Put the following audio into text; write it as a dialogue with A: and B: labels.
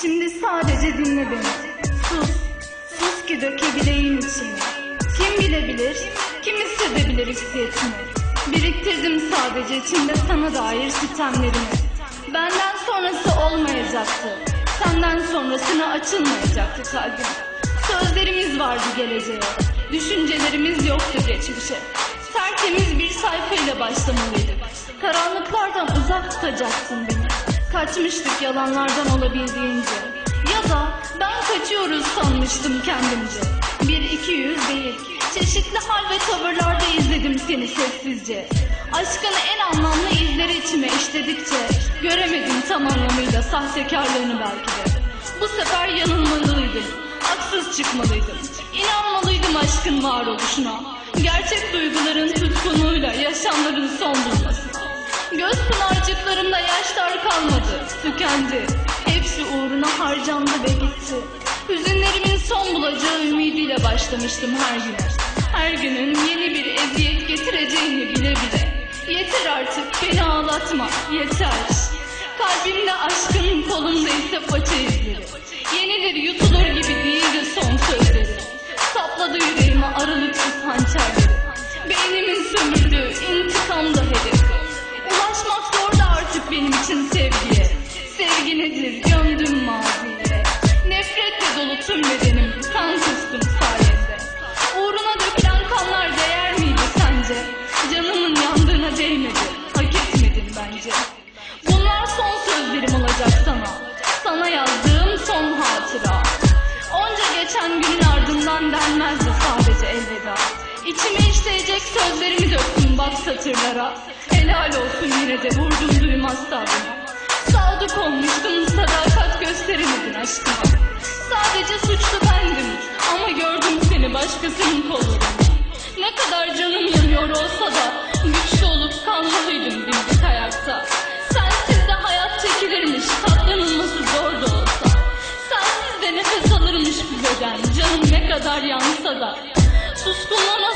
A: Şimdi sadece dinle beni. Sus. Sus ki dökebileyim içimi. Kim bilebilir, kim hissedebilir hissiyetimi. Biriktirdim sadece içimde sana dair sitemlerimi. Benden sonrası olmayacaktı. Senden sonrasına açılmayacaktı kalbim. Sözlerimiz vardı geleceğe. Düşüncelerimiz yoktu geçmişe. Tertemiz bir sayfayla başlamalıydık. Karanlıklardan uzak tutacaksın beni. Kaçmıştık yalanlardan olabildiğince. Ya da ben kaçıyoruz sanmıştım kendimce. Bir iki yüz değil. Çeşitli hal ve tavırlarda izledim seni sessizce. Aşkın en anlamlı izleri içime işledikçe göremedim tam anlamıyla sahtekarlığını belki de. Bu sefer yanılmalıydım. Haksız çıkmalıydım. İnanmalıydım aşkın varoluşuna. Gerçek duyguların tutkunluğuyla yaşamların son bulmasına. Göz yaşlar kalmadı, tükendi. Hepsi uğruna harcandı ve gitti. Hüzünlerimin son bulacağı ümidiyle başlamıştım her güne. Her günün yeni bir eziyet getireceğini bile bile. Yeter artık beni ağlatma, yeter. Kalbimde aşkın kolumda ise paça izleri. Yenileri yutulur gibi değildi son sözleri. Sapladı yüreğime aralıksız hançerleri. Beynimin sömürdüğü intikam tüm bedenim kan kustum sayende. Uğruna dökülen kanlar değer miydi sence? Canımın yandığına değmedi. Hak etmedin bence. Bunlar son sözlerim olacak sana. Sana yazdığım son hatıra. Onca geçen günün ardından denmezdi sadece elveda. İçime işleyecek sözlerimi döktüm bak satırlara. Helal olsun yine de vurdum duymaz sabrına. Sadık olmuştum sadakat gösteremedin aşkıma. Sadece suçlu bendim ama gördüm seni başkasının kollarında. Ne kadar canım yanıyor olsa da güçlü olup kalmalıydım dimdik ayakta. Sensiz de hayat çekilirmiş katlanılması zor da olsa. Sensiz de nefes alırmış bir beden canım ne kadar yansa da. Suskunluğuna